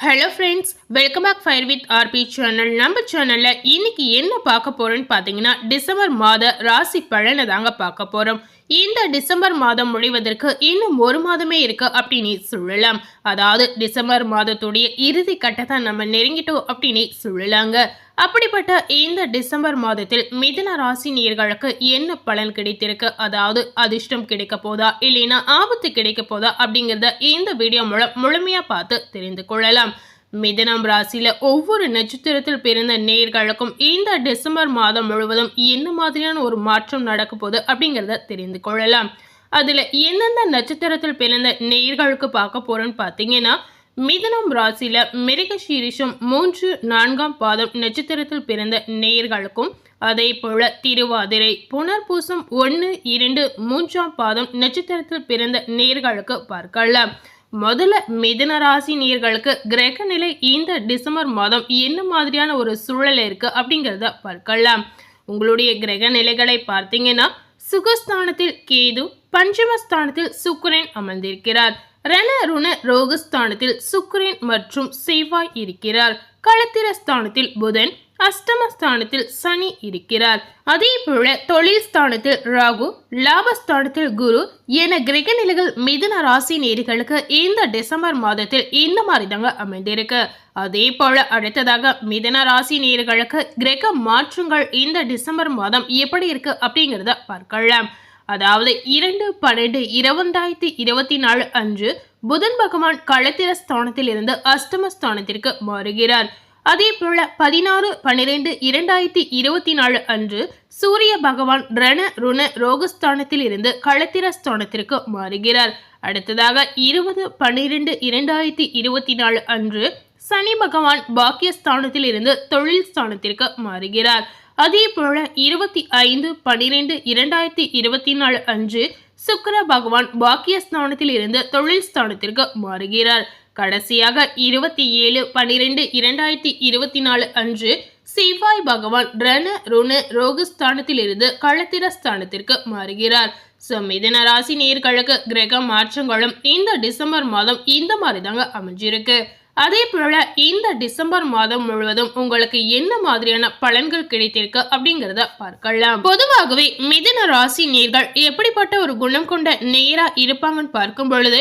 Hello friends welcome back fire with RP channel நம்ம சேனலில் இன்னைக்கு என்ன பார்க்க போகிறோன்னு பார்த்தீங்கன்னா டிசம்பர் மாத ராசி பலனை தாங்க பார்க்க போகிறோம் இந்த டிசம்பர் மாதம் முடிவதற்கு இன்னும் ஒரு மாதமே இருக்கு அப்படின்னு சொல்லலாம். அதாவது டிசம்பர் மாதத்துடைய இறுதி கட்டத்தை நம்ம நெருங்கிட்டோம் அப்படின்னு சொல்லலாங்க. அப்படிப்பட்ட இந்த டிசம்பர் மாதத்தில் மிதன ராசி நேர்களுக்கு என்ன பலன் கிடைத்திருக்கு? அதாவது அதிர்ஷ்டம் கிடைக்க போதா? இல்லைன்னா ஆபத்து கிடைக்க போதா? அப்படிங்கிறத இந்த வீடியோ மூலம் முழுமையா பார்த்து தெரிந்து கொள்ளலாம். மிதனம் ராசியில ஒவ்வொரு நட்சத்திரத்தில் பிறந்த நேர்களுக்கும் இந்த டிசம்பர் மாதம் முழுவதும் என்ன மாதிரியான ஒரு மாற்றம் நடக்க போகுது அப்படிங்கிறத தெரிந்து கொள்ளலாம். அதுல எந்தெந்த நட்சத்திரத்தில் பிறந்த நேர்களுக்கு பார்க்க போறோம்னு பார்த்தீங்கன்னா மிதனம் ராசியில மிருகசீரிஷம் மூன்று நான்காம் பாதம் நட்சத்திரத்தில் பிறந்த நேயர்களுக்கும் அதே போல திருவாதிரை புனர்பூசம் ஒன்று இரண்டு மூன்றாம் பாதம் நட்சத்திரத்தில் பிறந்த நேர்களுக்கு பார்க்கலாம். முதல்ல மிதன ராசி நீர்களுக்கு கிரக நிலை இந்த டிசம்பர் மாதம் என்ன மாதிரியான ஒரு சூழல் இருக்கு அப்படிங்கிறத பார்க்கலாம். உங்களுடைய கிரக நிலைகளை பார்த்தீங்கன்னா சுகஸ்தானத்தில் கேது பஞ்சமஸ்தானத்தில் சுக்கரன் அமர்ந்திருக்கிறார். ரண ருண ரோகஸ்தானத்தில் சுக்கரன் மற்றும் செவ்வாய் இருக்கிறார். களத்திரஸ்தானத்தில் புதன் அஷ்டமஸ்தானத்தில் சனி இருக்கிறார். அதே போல தொழில் ஸ்தானத்தில் ராகு லாபஸ்தானத்தில் குரு என கிரக நிலைகள் மிதுன ராசி நேர்களுக்கு இந்த டிசம்பர் மாதத்தில் இந்த மாதிரி தாங்க அமைந்திருக்கு. அதே போல அடுத்ததாக மிதன ராசி நேர்களுக்கு கிரக மாற்றங்கள் இந்த டிசம்பர் மாதம் எப்படி இருக்கு அப்படிங்கிறத பார்க்கலாம். அதாவது இரண்டு பன்னெண்டு இரண்டாயிரத்தி இருபத்தி நாலு அன்று புதன் பகவான் களத்திர ஸ்தானத்தில் இருந்து அஷ்டமஸ்தானத்திற்கு மாறுகிறார். அதே போல பதினாறு பன்னிரெண்டு இரண்டாயிரத்தி இருபத்தி நாலு அன்று சூரிய பகவான் ரண ருண ரோகஸ்தானத்தில் இருந்து களத்திர ஸ்தானத்திற்கு மாறுகிறார். அடுத்ததாக இருபது பன்னிரெண்டு இரண்டாயிரத்தி இருபத்தி நாலு அன்று சனி பகவான் பாக்கியஸ்தானத்தில் இருந்து தொழில் ஸ்தானத்திற்கு மாறுகிறார். அதே போல இருபத்தி ஐந்து பன்னிரெண்டு இரண்டாயிரத்தி இருபத்தி நாலு அன்று சுக்கர பகவான் பாக்கியஸ்தானத்தில் இருந்து தொழில் ஸ்தானத்திற்கு மாறுகிறார். கடைசியாக இருபத்தி ஏழு பனிரெண்டு இரண்டாயிரத்தி இருபத்தி நாலு அன்று சிவாய் பகவான் ரண ருண ரோகஸ்தானத்திலிருந்து களத்திர ஸ்தானத்திற்கு மாறுகிறார். ஸோ மிதன ராசி நேர்களுக்கு கிரக மாற்றங்களும் இந்த டிசம்பர் மாதம் இந்த மாதிரி தாங்க அமைஞ்சிருக்கு. அதே போல இந்த டிசம்பர் மாதம் முழுவதும் உங்களுக்கு என்ன மாதிரியான பலன்கள் கிடைத்திருக்கு அப்படிங்கறத பார்க்கலாம். பொதுவாகவே மிதன ராசி நேர்கள் எப்படிப்பட்ட ஒரு குணம் கொண்ட நேரா இருப்பாங்கன்னு பார்க்கும் பொழுது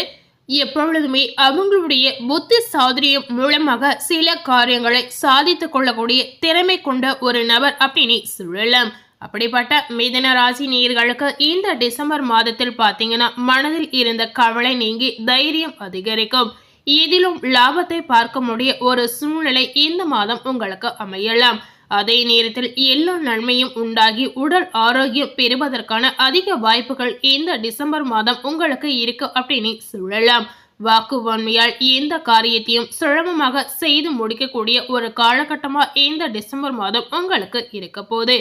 எப்பொழுதுமே அவங்களுடைய புத்தி சாதுரியம் மூலமாக சில காரியங்களை சாதித்து கொள்ளக்கூடிய திறமை கொண்ட ஒரு நபர் அப்படின்னு சொல்லலாம். அப்படிப்பட்ட மிதன ராசி நேர்களுக்கு இந்த டிசம்பர் மாதத்தில் பார்த்தீங்கன்னா மனதில் இருந்த கவலை நீங்கி தைரியம் அதிகரிக்கும். இதிலும் லாபத்தை பார்க்க முடிய ஒரு சூழ்நிலை இந்த மாதம் உங்களுக்கு அமையலாம். அதே நேரத்தில் எல்லா நன்மையும் உண்டாகி உடல் ஆரோக்கியம் பெறுவதற்கான அதிக வாய்ப்புகள் இந்த டிசம்பர் மாதம் உங்களுக்கு இருக்கு அப்படின்னு சொல்லலாம். வாக்குவன்மையால் எந்த காரியத்தையும் சுலபமாக செய்து முடிக்கக்கூடிய ஒரு காலகட்டமாக இந்த டிசம்பர் மாதம் உங்களுக்கு இருக்க போகுது.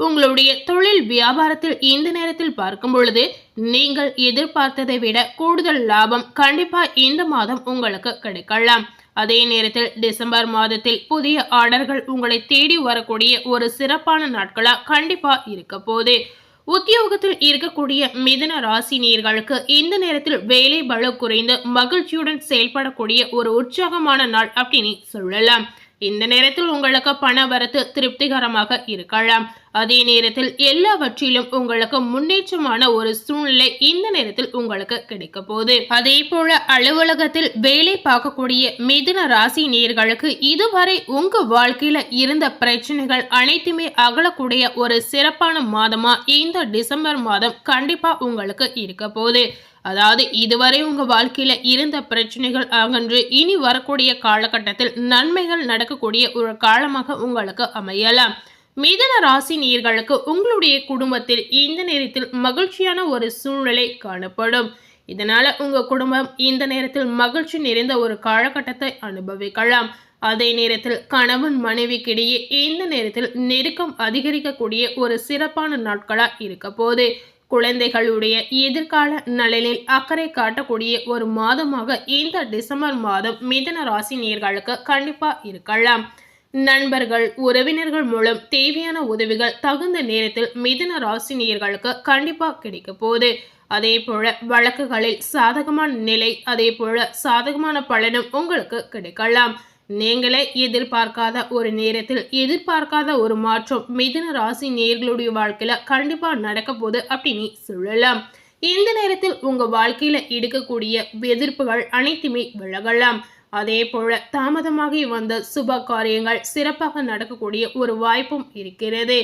உங்களுடைய தொழில் வியாபாரத்தில் இந்த நேரத்தில் பார்க்கும் பொழுது நீங்கள் எதிர்பார்த்ததை விட கூடுதல் லாபம் கண்டிப்பாக இந்த மாதம் உங்களுக்கு கிடைக்கலாம். அதே நேரத்தில் டிசம்பர் மாதத்தில் புதிய ஆர்டர்கள் உங்களை தேடி வரக்கூடிய ஒரு சிறப்பான நாட்களா கண்டிப்பா இருக்க போகுது. உத்தியோகத்தில் இருக்கக்கூடிய மிதன ராசி நேர்களுக்கு இந்த நேரத்தில் வேலை பலு குறைந்து மகிழ்ச்சியுடன் செயல்படக்கூடிய ஒரு உற்சாகமான நாள் அப்படின்னு சொல்லலாம். இந்த நேரத்தில் உங்களுக்கு பண வரத்து திருப்திகரமாக இருக்கலாம். அதே நேரத்தில் எல்லாவற்றிலும் உங்களுக்கு முன்னேற்றமான ஒரு சூழ்நிலை இந்த நேரத்தில் உங்களுக்கு கிடைக்க போகுது. அதே போல அலுவலகத்தில் வேலை பார்க்கக்கூடிய மிதுன ராசி நேர்களுக்கு இதுவரை உங்க வாழ்க்கையில இருந்த பிரச்சனைகள் அனைத்துமே அகலக்கூடிய ஒரு சிறப்பான மாதமா இந்த டிசம்பர் மாதம் கண்டிப்பா உங்களுக்கு இருக்க போகுது. அதாவது இதுவரை உங்க வாழ்க்கையில இருந்த பிரச்சனைகள் அகன்று இனி வரக்கூடிய காலகட்டத்தில் நன்மைகள் நடக்கக்கூடிய ஒரு காலமாக உங்களுக்கு அமையலாம். மிதன ராசி நீர்களுக்கு உங்களுடைய குடும்பத்தில் இந்த நேரத்தில் மகிழ்ச்சியான ஒரு சூழ்நிலை காணப்படும். இதனால உங்க குடும்பம் இந்த நேரத்தில் மகிழ்ச்சி நிறைந்த ஒரு காலகட்டத்தை அனுபவிக்கலாம். அதே நேரத்தில் கணவன் மனைவிக்கிடையே இந்த நேரத்தில் நெருக்கம் அதிகரிக்கக்கூடிய ஒரு சிறப்பான நாட்களாக இருக்க போது குழந்தைகளுடைய எதிர்கால நலனில் அக்கறை காட்டக்கூடிய ஒரு மாதமாக இந்த டிசம்பர் மாதம் மிதன ராசி நேர்களுக்கு கண்டிப்பாக இருக்கலாம். நண்பர்கள் உறவினர்கள் மூலம் தேவையான உதவிகள் தகுந்த நேரத்தில் மிதன ராசி கண்டிப்பாக கிடைக்க போகுது. அதே போல வழக்குகளில் சாதகமான நிலை அதே போல சாதகமான பலனும் உங்களுக்கு கிடைக்கலாம். நீங்களே எதிர்பார்க்காத ஒரு நேரத்தில் எதிர்பார்க்காத ஒரு மாற்றம் மிதுன ராசி நேர்களுடைய வாழ்க்கையில கண்டிப்பா நடக்க போகுது அப்படின்னு சொல்லலாம். இந்த நேரத்தில் உங்க வாழ்க்கையில எடுக்கக்கூடிய எதிர்ப்புகள் அனைத்துமே விலகலாம். அதே போல தாமதமாகி வந்த சுப காரியங்கள் சிறப்பாக நடக்கக்கூடிய ஒரு வாய்ப்பும் இருக்கிறது.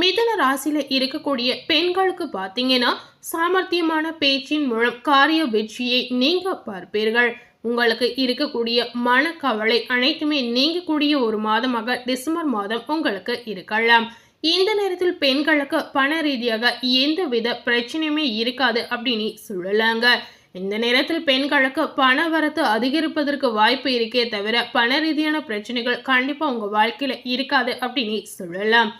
மிதுன ராசியில இருக்கக்கூடிய பெண்களுக்கு பார்த்தீங்கன்னா சாமர்த்தியமான பேச்சின் மூலம் காரிய வெற்றியை நீங்க பார்ப்பீர்கள். உங்களுக்கு இருக்கக்கூடிய மனக்கவலை அனைத்துமே நீங்கக்கூடிய ஒரு மாதமாக டிசம்பர் மாதம் உங்களுக்கு இருக்கலாம். இந்த நேரத்தில் பெண்களுக்கு பண ரீதியாக எந்தவித பிரச்சனையுமே இருக்காது அப்படின்னு சொல்லலாங்க. இந்த நேரத்தில் பெண்களுக்கு பண வரத்து அதிகரிப்பதற்கு வாய்ப்பு இருக்கே தவிர பண ரீதியான பிரச்சனைகள் கண்டிப்பாக உங்கள் வாழ்க்கையில் இருக்காது அப்படின்னு சொல்லலாம்.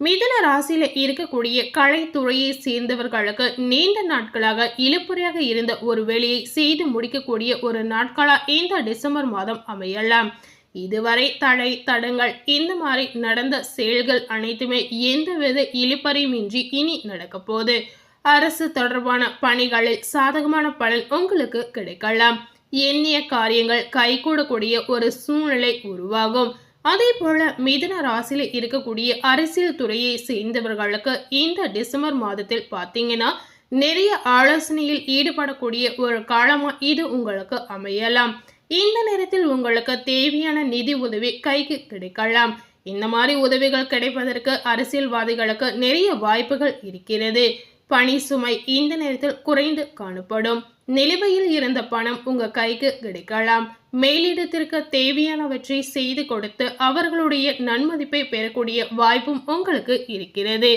மிதுன ராசியில் இருக்கக்கூடிய கலைத்துறையை சேர்ந்தவர்களுக்கு நீண்ட நாட்களாக இழுப்புறையாக இருந்த ஒரு வேலையை செய்து முடிக்கக்கூடிய ஒரு நாட்களா இந்த டிசம்பர் மாதம் அமையலாம். இதுவரை தடை தடங்கள் இந்த மாதிரி நடந்த செயல்கள் அனைத்துமே எந்தவித இழுப்பறையுமின்றி இனி நடக்கப்போகுது. அரசு தொடர்பான பணிகளில் சாதகமான பலன் உங்களுக்கு கிடைக்கலாம். எண்ணிய காரியங்கள் கைகூடக்கூடிய ஒரு சூழ்நிலை உருவாகும். அதே போல மிதுன ராசியில் இருக்கக்கூடிய அரசியல் துறையை சேர்ந்தவர்களுக்கு இந்த டிசம்பர் மாதத்தில் பார்த்தீங்கன்னா நிறைய ஆலோசனையில் ஈடுபடக்கூடிய ஒரு காலமா இது உங்களுக்கு அமையலாம். இந்த நேரத்தில் உங்களுக்கு தேவையான நிதி உதவி கைக்கு கிடைக்கலாம். இந்த மாதிரி உதவிகள் கிடைப்பதற்கு அரசியல்வாதிகளுக்கு நிறைய வாய்ப்புகள் இருக்கிறது. பணி சுமை இந்த நேரத்தில் குறைந்து காணப்படும். நிலுவையில் இருந்த பணம் உங்க கைக்கு கிடைக்கலாம். மேலிடத்திற்கு தேவையானவற்றை செய்து கொடுத்து அவர்களுடைய நன்மதிப்பை பெறக்கூடிய வாய்ப்பும் உங்களுக்கு இருக்கிறது.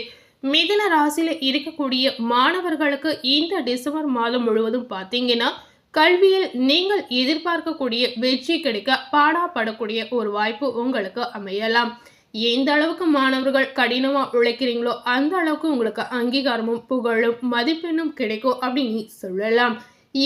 மிதன ராசியில இருக்கக்கூடிய மாணவர்களுக்கு இந்த டிசம்பர் மாதம் முழுவதும் பார்த்தீங்கன்னா கல்வியில் நீங்கள் எதிர்பார்க்கக்கூடிய வெற்றி கிடைக்க பாடாப்படக்கூடிய ஒரு வாய்ப்பு உங்களுக்கு அமையலாம். எந்த அளவுக்கு மாணவர்கள் கடினமாக உழைக்கிறீங்களோ அந்த அளவுக்கு உங்களுக்கு அங்கீகாரமும் புகழும் மதிப்பெண்ணும் கிடைக்கும் அப்படின்னு சொல்லலாம்.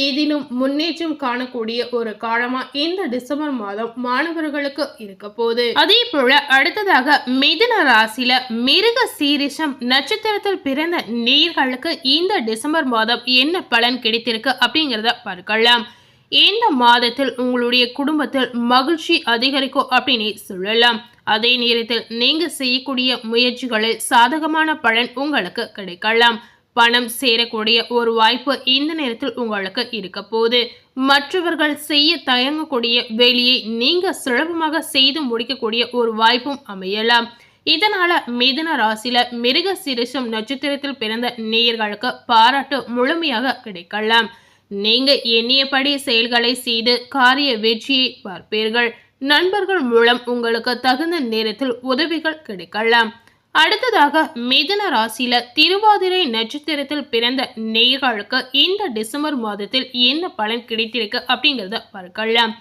ஏதேனும் முன்னேற்றம் காணக்கூடிய ஒரு காலமா இந்த டிசம்பர் மாதம் மாணவர்களுக்கு இருக்க போகுது. அதே போல அடுத்ததாக மிதுன ராசியில மிருக சீரிஷம் நட்சத்திரத்தில் பிறந்த நேர்களுக்கு இந்த டிசம்பர் மாதம் என்ன பலன் கிடைத்திருக்கு அப்படிங்கிறத பார்க்கலாம். இந்த மாதத்தில் உங்களுடைய குடும்பத்தில் மகிழ்ச்சி அதிகரிக்கும் அப்படின்னு சொல்லலாம். அதே நேரத்தில் நீங்கள் செய்யக்கூடிய முயற்சிகளில் சாதகமான பலன் உங்களுக்கு கிடைக்கலாம். பணம் சேரக்கூடிய ஒரு வாய்ப்பு இந்த நேரத்தில் உங்களுக்கு இருக்க போகுது. மற்றவர்கள் செய்ய தயங்கக்கூடிய வேலையை நீங்க சுலபமாக செய்து முடிக்கக்கூடிய ஒரு வாய்ப்பும் அமையலாம். இதனால மிதுன ராசியில மிருக சிறுசம் நட்சத்திரத்தில் பிறந்த நேயர்களுக்கு பாராட்டு முழுமையாக கிடைக்கலாம். நீங்க எண்ணியபடி செயல்களை செய்து காரிய வெற்றியை பார்ப்பீர்கள். நண்பர்கள் மூலம் உங்களுக்கு தகுந்த நேரத்தில் உதவிகள் கிடைக்கலாம். அடுத்ததாக மிதுன ராசியில திருவாதிரை நட்சத்திரத்தில் பிறந்த நேர்களுக்கு இந்த டிசம்பர் மாதத்தில் என்ன பலன் கிடைத்திருக்கு அப்படிங்கிறத பார்க்கலாம்.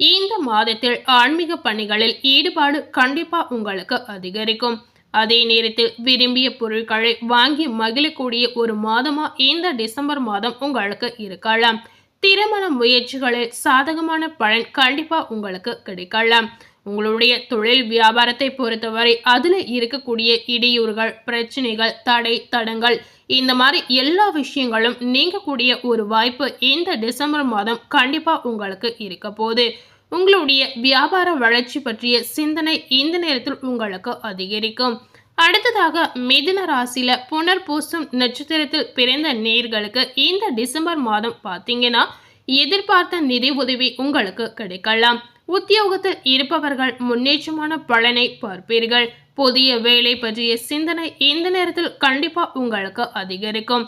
இந்த மாதத்தில் ஆன்மீக பணிகளில் ஈடுபாடு கண்டிப்பா உங்களுக்கு அதிகரிக்கும். அதே நேரத்தில் விரும்பிய பொருட்களை வாங்கி மகிழக்கூடிய ஒரு மாதமா இந்த டிசம்பர் மாதம் உங்களுக்கு இருக்கலாம். திருமண முயற்சிகளில் சாதகமான பலன் கண்டிப்பாக உங்களுக்கு கிடைக்கலாம். உங்களுடைய தொழில் வியாபாரத்தை பொறுத்தவரை அதில் இருக்கக்கூடிய இடையூறுகள் பிரச்சனைகள் தடை தடங்கள் இந்த மாதிரி எல்லா விஷயங்களும் நீங்கக்கூடிய ஒரு வாய்ப்பு இந்த டிசம்பர் மாதம் கண்டிப்பாக உங்களுக்கு இருக்க போகுது. உங்களுடைய வியாபார வளர்ச்சி பற்றிய சிந்தனை இந்த நேரத்தில் உங்களுக்கு அதிகரிக்கும். அடுத்ததாக மிதுன ராசியில் புனர் பூசும் நட்சத்திரத்தில் பிறந்த நேர்களுக்கு இந்த டிசம்பர் மாதம் பார்த்தீங்கன்னா எதிர்பார்த்த நிதி உதவி உங்களுக்கு கிடைக்கலாம். உத்தியோகத்தில் இருப்பவர்கள் முன்னேற்றமான பலனை பார்ப்பீர்கள். புதிய வேலை பற்றிய சிந்தனை இந்த நேரத்தில் கண்டிப்பாக உங்களுக்கு அதிகரிக்கும்.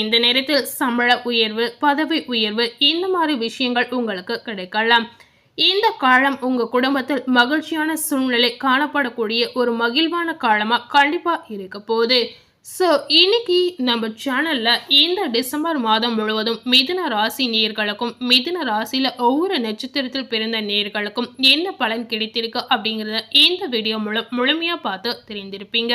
இந்த நேரத்தில் சம்பள உயர்வு பதவி உயர்வு இந்த மாதிரி விஷயங்கள் உங்களுக்கு கிடைக்கலாம். இந்த காலம் உங்கள் குடும்பத்தில் மகிழ்ச்சியான சூழ்நிலை காணப்படக்கூடிய ஒரு மகிழ்வான காலமாக கண்டிப்பாக இருக்க போகுது. ஸோ இன்னைக்கு நம்ம சேனலில் இந்த டிசம்பர் மாதம் முழுவதும் மிதுன ராசி நேர்களுக்கும் மிதுன ராசியில் ஒவ்வொரு நட்சத்திரத்தில் பிறந்த நேர்களுக்கும் என்ன பலன் கிடைத்திருக்கு அப்படிங்கிறத இந்த வீடியோ மூலம் முழுமையாக பார்த்து தெரிந்திருப்பீங்க.